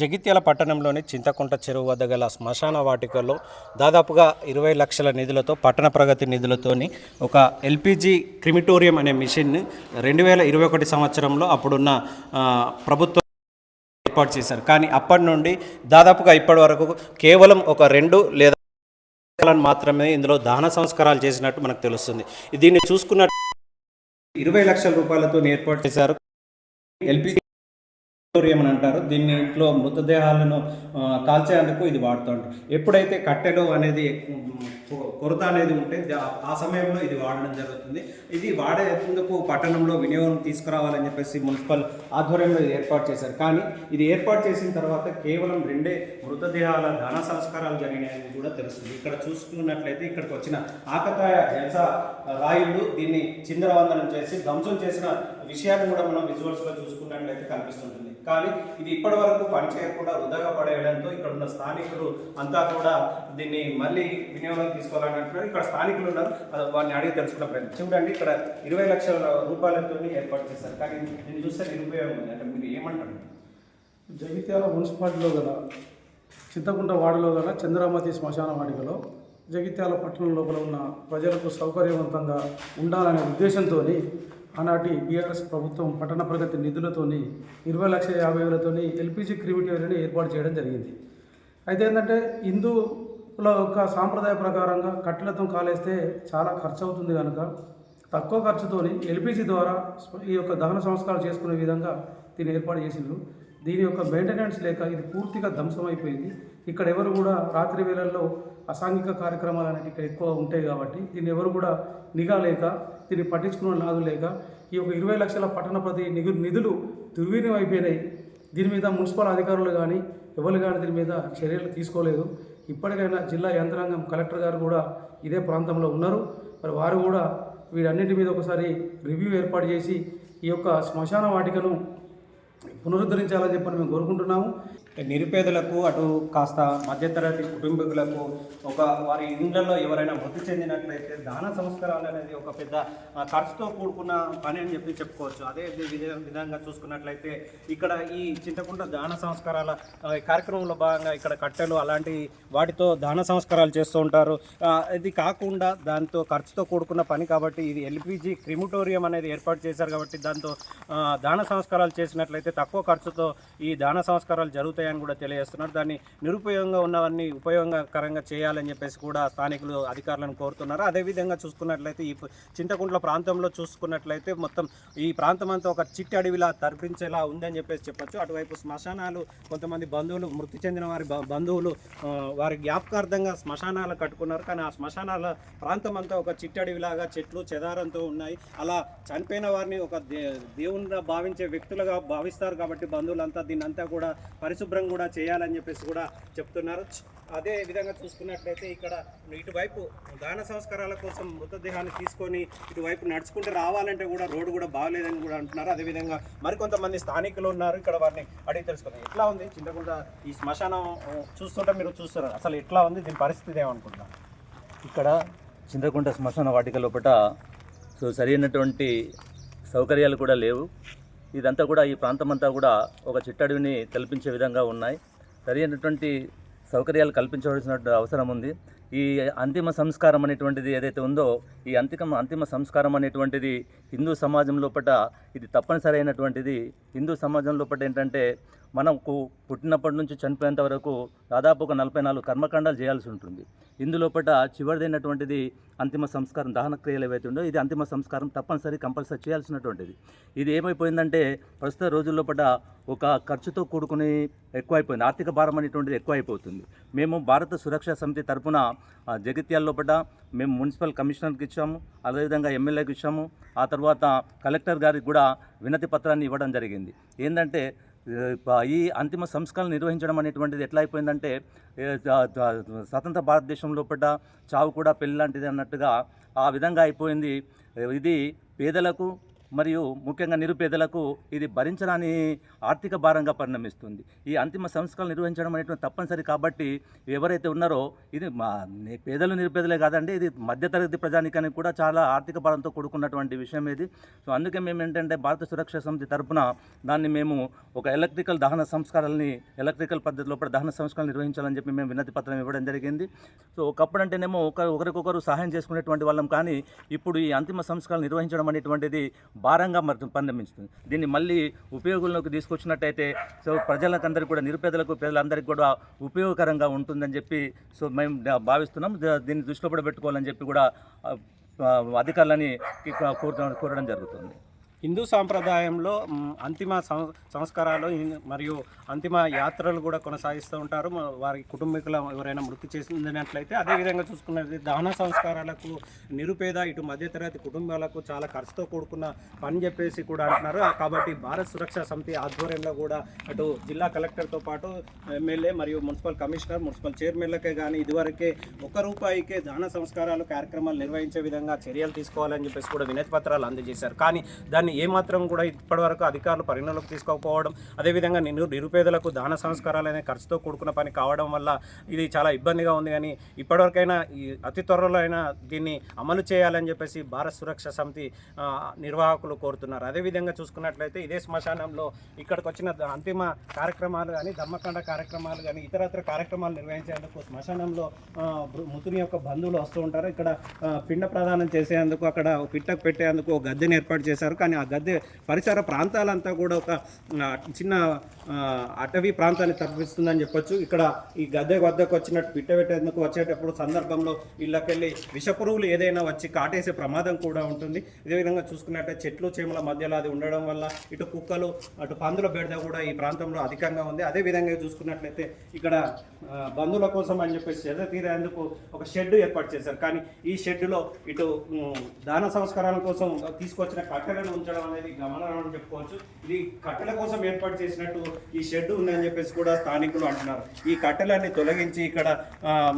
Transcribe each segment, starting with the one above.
జగిత్యాల పట్టణంలోని చింతకుంట చెరువు వద్ద గల శ్మశాన వాటికలో దాదాపుగా ఇరవై లక్షల నిధులతో పట్టణ ప్రగతి నిధులతోని ఒక ఎల్పిజి క్రిమిటోరియం అనే మిషన్ రెండు వేల ఇరవై ఒకటి సంవత్సరంలో అప్పుడున్న ప్రభుత్వ ప్రభుత్వం ఏర్పాటు చేశారు. కానీ అప్పటి నుండి దాదాపుగా ఇప్పటి వరకు కేవలం ఒక రెండు లేదా మాత్రమే ఇందులో దహన సంస్కారాలు చేసినట్టు మనకు తెలుస్తుంది. దీన్ని చూసుకున్నట్టు ఇరవై లక్షల రూపాయలతో ఏర్పాటు చేశారు. ఎల్పిజి క్రిమిటోరియం అని అంటారు. దీన్ని ఇంట్లో మృతదేహాలను కాల్చేందుకు ఇది వాడుతుంటారు. ఎప్పుడైతే కట్టెలు అనేది కొరత అనేది ఉంటే ఆ సమయంలో ఇది వాడడం జరుగుతుంది. ఇది వాడేందుకు పట్టణంలో వినియోగం తీసుకురావాలని చెప్పేసి మున్సిపల్ ఆధ్వర్యంలో ఇది ఏర్పాటు చేశారు. కానీ ఇది ఏర్పాటు చేసిన తర్వాత కేవలం రెండే మృతదేహాల ఘన సంస్కారాలు జరిగినాయని కూడా తెలుస్తుంది. ఇక్కడ చూసుకున్నట్లయితే ఇక్కడికి వచ్చిన ఆకతాయ జలస రాయుళ్ళు దీన్ని చిందరవందనం చేసి ధ్వంసం చేసిన విషయాన్ని కూడా మనం విజువల్స్లో చూసుకున్నట్లయితే కనిపిస్తుంటుంది. కానీ ఇది ఇప్పటి వరకు పనిచేయకుండా వృధాగా పడేయడంతో ఇక్కడ ఉన్న స్థానికులు అంతా కూడా దీన్ని మళ్ళీ వినియోగం తీసుకోవాలని అంటున్నారు ఇక్కడ స్థానికులు ఉన్నారు. అది వారిని అడిగి తెలుసుకున్న ప్రయత్నం. చూడండి ఇక్కడ ఇరవై లక్షల రూపాయలతో ఏర్పాటు చేశారు. కానీ నేను చూస్తే నిరుపయోగం ఉంది. అంటే మీరు ఏమంటారు? జగిత్యాల మున్సిపాలిటీలో గల చింతకుంట వాడలో గల చంద్రామతి శ్మశాన వాటికలో జగిత్యాల పట్టణం లోపల ఉన్న ప్రజలకు సౌకర్యవంతంగా ఉండాలనే ఉద్దేశంతో ఆనాటి బీఆర్ఎస్ ప్రభుత్వం పట్టణ ప్రగతి నిధులతోని ఇరవై లక్షల యాభై వేలతోని ఎల్పిజి క్రిమిటోరియాని ఏర్పాటు చేయడం జరిగింది. అయితే ఏంటంటే హిందువుల యొక్క సాంప్రదాయ ప్రకారంగా కట్టెలతో కాలేస్తే చాలా ఖర్చు అవుతుంది కనుక తక్కువ ఖర్చుతోని ఎల్పిజి ద్వారా ఈ యొక్క దహన సంస్కారం చేసుకునే విధంగా దీన్ని ఏర్పాటు చేసిండ్రు. దీని యొక్క మెయింటెనెన్స్ లేక ఇది పూర్తిగా ధ్వంసం అయిపోయింది ఇక్కడ ఎవరు కూడా రాత్రి వేళల్లో అసాంఘిక కార్యక్రమాలు అనేవి ఇక్కడ ఎక్కువ ఉంటాయి కాబట్టి దీన్ని ఎవరు కూడా నిఘా లేక దీన్ని పట్టించుకున్న నాదు లేక ఈ యొక్క ఇరవై లక్షల పట్టణ ప్రతి నిధు నిధులు దుర్వినియోగం అయిపోయినాయి దీని మీద మున్సిపల్ అధికారులు కానీ ఎవరు కానీ దీని మీద చర్యలు తీసుకోలేదు. ఇప్పటికైనా జిల్లా యంత్రాంగం కలెక్టర్ గారు కూడా ఇదే ప్రాంతంలో ఉన్నారు. మరి వారు కూడా వీటన్నిటి మీద ఒకసారి రివ్యూ ఏర్పాటు చేసి ఈ యొక్క శ్మశాన వాటికను పునరుద్ధరించాలని చెప్పని మేము కోరుకుంటున్నాము. నిరుపేదలకు అటు కాస్త మధ్యతరగతి కుటుంబీకులకు ఒక వారి ఇండ్లలో ఎవరైనా మృతి చెందినట్లయితే దాన సంస్కారాలు అనేది ఒక పెద్ద ఖర్చుతో కూడుకున్న పని అని చెప్పి చెప్పుకోవచ్చు. అదే విధంగా చూసుకున్నట్లయితే ఇక్కడ ఈ చింతకుంట దాన సంస్కారాల కార్యక్రమంలో భాగంగా ఇక్కడ కట్టెలు అలాంటి వాటితో దాన సంస్కారాలు చేస్తూ ఉంటారు. ఇది కాకుండా దాంతో ఖర్చుతో కూడుకున్న పని కాబట్టి ఇది ఎల్పిజి క్రిమిటోరియం అనేది ఏర్పాటు చేశారు కాబట్టి దాంతో దాన సంస్కారాలు చేసినట్లయితే తక్కువ ఖర్చుతో ఈ దాన సంస్కారాలు జరుగుతాయి. జరుగుతాయని కూడా తెలియజేస్తున్నారు. దాన్ని నిరుపయోగంగా ఉన్నవన్నీ ఉపయోగకరంగా చేయాలని చెప్పేసి కూడా స్థానికులు అధికారులను కోరుతున్నారు. అదేవిధంగా చూసుకున్నట్లయితే ఈ చింతకుంట్ల ప్రాంతంలో చూసుకున్నట్లయితే మొత్తం ఈ ప్రాంతం అంతా ఒక చిట్టి అడవిలా తర్పించేలా ఉందని చెప్పేసి చెప్పొచ్చు. అటువైపు శ్మశానాలు కొంతమంది బంధువులు మృతి చెందిన వారి బంధువులు వారి జ్ఞాపకార్థంగా శ్మశానాలు కట్టుకున్నారు. కానీ ఆ శ్మశానాల ప్రాంతం అంతా ఒక చిట్టడివిలాగా చెట్లు చెదారంతో ఉన్నాయి. అలా చనిపోయిన వారిని ఒక దే దేవునిగా భావించే వ్యక్తులుగా భావిస్తారు కాబట్టి బంధువులంతా దీన్నంతా కూడా పరిశుభ్రం కూడా చేయాలని చెప్పేసి కూడా చెప్తున్నారు. అదే విధంగా చూసుకున్నట్లయితే ఇక్కడ ఇటువైపు దాన సంస్కారాల కోసం మృతదేహాన్ని తీసుకొని ఇటువైపు నడుచుకుంటూ రావాలంటే కూడా రోడ్డు కూడా బాగలేదని కూడా అంటున్నారు. అదేవిధంగా మరికొంతమంది స్థానికులు ఉన్నారు. ఇక్కడ వారిని అడిగి తెలుసుకున్నారు ఎట్లా ఉంది? చింతకుండా ఈ శ్మశానం చూస్తుంటే మీరు చూస్తున్నారు అసలు ఎట్లా ఉంది? దీని పరిస్థితి ఏమనుకుంటున్నారు? ఇక్కడ చింతకుంట శ్మశాన వాటిక లోపల సో సరైనటువంటి సౌకర్యాలు కూడా లేవు. ఇదంతా కూడా ఈ ప్రాంతం అంతా కూడా ఒక చిట్టడివిని కల్పించే విధంగా ఉన్నాయి. సరైనటువంటి సౌకర్యాలు కల్పించవలసిన అవసరం ఉంది. ఈ అంతిమ సంస్కారం అనేటువంటిది ఏదైతే ఉందో ఈ అంతిమ అంతిమ సంస్కారం అనేటువంటిది హిందూ సమాజం లోపల ఇది తప్పనిసరి అయినటువంటిది. హిందూ సమాజం లోపల ఏంటంటే మనకు పుట్టినప్పటి నుంచి చనిపోయేంత వరకు దాదాపు ఒక నలభై నాలుగు కర్మకాండాలు చేయాల్సి ఉంటుంది. ఇందులోపట చివరిదైనటువంటిది అంతిమ సంస్కారం దహన క్రియలు ఏవైతే ఉందో ఇది అంతిమ సంస్కారం తప్పనిసరి కంపల్సరీ చేయాల్సినటువంటిది. ఇది ఏమైపోయిందంటే ప్రస్తుత రోజుల్లోపట ఒక ఖర్చుతో కూడుకుని ఎక్కువైపోయింది. ఆర్థిక భారం అనేటువంటిది ఎక్కువైపోతుంది. మేము భారత సురక్షా సమితి తరపున జగిత్యాల లోపల మేము మున్సిపల్ కమిషనర్కి ఇచ్చాము అదేవిధంగా ఎమ్మెల్యేకి ఇచ్చాము. ఆ తర్వాత కలెక్టర్ గారికి కూడా వినతి పత్రాన్ని ఇవ్వడం జరిగింది. ఏంటంటే ఈ అంతిమ సంస్కరణ నిర్వహించడం అనేటువంటిది ఎట్లా అయిపోయిందంటే స్వతంత్ర భారతదేశం లోపల చావు కూడా పెళ్ళి లాంటిది అన్నట్టుగా ఆ విధంగా అయిపోయింది. ఇది పేదలకు మరియు ముఖ్యంగా నిరుపేదలకు ఇది భరించరాని ఆర్థిక భారంగా పరిణమిస్తుంది. ఈ అంతిమ సంస్కరణ నిర్వహించడం అనేటువంటి తప్పనిసరి కాబట్టి ఎవరైతే ఉన్నారో ఇది మా పేదలు నిరుపేదలే కాదండి ఇది మధ్యతరగతి ప్రజానికానికి కూడా చాలా ఆర్థిక భారంతో కూడుకున్నటువంటి విషయం ఇది. సో అందుకే మేము ఏంటంటే భారత సురక్షా సమితి తరపున దాన్ని మేము ఒక ఎలక్ట్రికల్ దహన సంస్కారాలని ఎలక్ట్రికల్ పద్ధతిలో కూడా దహన సంస్కరణలు నిర్వహించాలని చెప్పి మేము వినతి పత్రం ఇవ్వడం జరిగింది. సో ఒకప్పుడు అంటేనేమో ఒక ఒకరికొకరు సహాయం చేసుకునేటువంటి వాళ్ళం కానీ ఇప్పుడు ఈ అంతిమ సంస్కరణలు నిర్వహించడం అనేటువంటిది భారంగా మరి పరిణమిస్తుంది దీన్ని మళ్ళీ ఉపయోగంలోకి తీసుకొచ్చినట్టయితే సో ప్రజలకందరికీ కూడా నిరుపేదలకు పేదలందరికీ కూడా ఉపయోగకరంగా ఉంటుందని చెప్పి సో మేము భావిస్తున్నాం. దీన్ని దృష్టిలో కూడా పెట్టుకోవాలని చెప్పి కూడా అధికారులని కోరడం జరుగుతుంది. హిందూ సాంప్రదాయంలో అంతిమ సం- సంస్కారాలు మరియు అంతిమ యాత్రలు కూడా కొనసాగిస్తూ ఉంటారు. వారి కుటుంబీకులు ఎవరైనా మృతి చేసినట్లయితే అదేవిధంగా చూసుకున్నది దాన సంస్కారాలకు నిరుపేద ఇటు మధ్యతరగతి కుటుంబాలకు చాలా ఖర్చుతో కూడుకున్న పని చెప్పేసి కూడా అంటున్నారు. కాబట్టి భారత్ సురక్షా సమితి ఆధ్వర్యంలో కూడా అటు జిల్లా కలెక్టర్తో పాటు ఎమ్మెల్యే మరియు మున్సిపల్ కమిషనర్ మున్సిపల్ చైర్మన్లకే కానీ ఇదివరకే ఒక రూపాయికే దాన సంస్కారాలు కార్యక్రమాలు నిర్వహించే విధంగా చర్యలు తీసుకోవాలని చెప్పేసి కూడా వినతి పత్రాలు అందజేశారు. కానీ దాన్ని ఏమాత్రం కూడా ఇప్పటివరకు అధికారులు పరిగణలోకి తీసుకోకపోవడం అదేవిధంగా నిరు నిరుపేదలకు దాన సంస్కారాలు అనే ఖర్చుతో కూడుకున్న పని కావడం వల్ల ఇది చాలా ఇబ్బందిగా ఉంది. కానీ ఇప్పటివరకైనా ఈ అతి త్వరలో అయినా దీన్ని అమలు చేయాలని చెప్పేసి భారత్ సురక్ష సమితి నిర్వాహకులు కోరుతున్నారు. అదేవిధంగా చూసుకున్నట్లయితే ఇదే శ్మశానంలో ఇక్కడికి వచ్చిన అంతిమ కార్యక్రమాలు కానీ దమ్మకాండ కార్యక్రమాలు కానీ ఇతరత్ర కార్యక్రమాలు నిర్వహించేందుకు శ్మశానంలో ఆ, మృతుని యొక్క బంధువులు వస్తూ ఉంటారు. ఇక్కడ పిండ ప్రదానం చేసేందుకు అక్కడ పిట్టకు పెట్టేందుకు గద్దెని ఏర్పాటు చేశారు. కానీ ఆ గద్దె పరిసర ప్రాంతాలంతా కూడా ఒక చిన్న అటవీ ప్రాంతాన్ని తప్పిస్తుందని చెప్పొచ్చు. ఇక్కడ ఈ గద్దె వద్దకు వచ్చినట్టు పిట్ట పెట్టేందుకు వచ్చేటప్పుడు సందర్భంలో ఇళ్ళకెళ్ళి విషపురుగులు ఏదైనా వచ్చి కాటేసే ప్రమాదం కూడా ఉంటుంది. ఇదే విధంగా చూసుకున్నట్టే చెట్లు చేమల మధ్యలో అది ఉండడం వల్ల ఇటు కుక్కలు అటు పందుల బెడద కూడా ఈ ప్రాంతంలో అధికంగా ఉంది. అదే విధంగా చూసుకున్నట్లయితే ఇక్కడ బంధువుల కోసం అని చెప్పేసి చెద తీరేందుకు ఒక షెడ్ ఏర్పాటు చేశారు. కానీ ఈ షెడ్డులో ఇటు దాన సంస్కారాల కోసం తీసుకొచ్చిన కట్టెలను ఉంచడం అనేది గమనం చెప్పుకోవచ్చు. ఇది కట్టెల కోసం ఏర్పాటు చేసినట్టు ఈ షెడ్ ఉందని చెప్పేసి కూడా స్థానికులు అంటున్నారు. ఈ కట్టెలన్నీ తొలగించి ఇక్కడ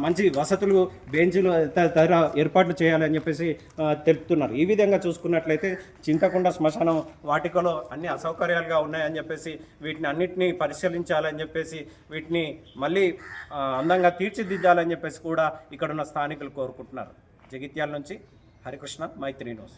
మంచి వసతులు బెంచ్లు తదితర ఏర్పాట్లు చేయాలని చెప్పేసి తెలుపుతున్నారు. ఈ విధంగా చూసుకున్నట్లయితే చింతకుండ శ్మశానం వాటికలో అన్ని అసౌకర్యాలుగా ఉన్నాయని చెప్పేసి వీటిని అన్నిటినీ పరిశీలించాలని చెప్పేసి వీటిని మళ్ళీ అందంగా తీర్చిదిద్దాలని చెప్పేసి కూడా ఇక్కడ ఉన్న స్థానికులు కోరుకుంటున్నారు. జగిత్యాల నుంచి హరికృష్ణ మైత్రి న్యూస్.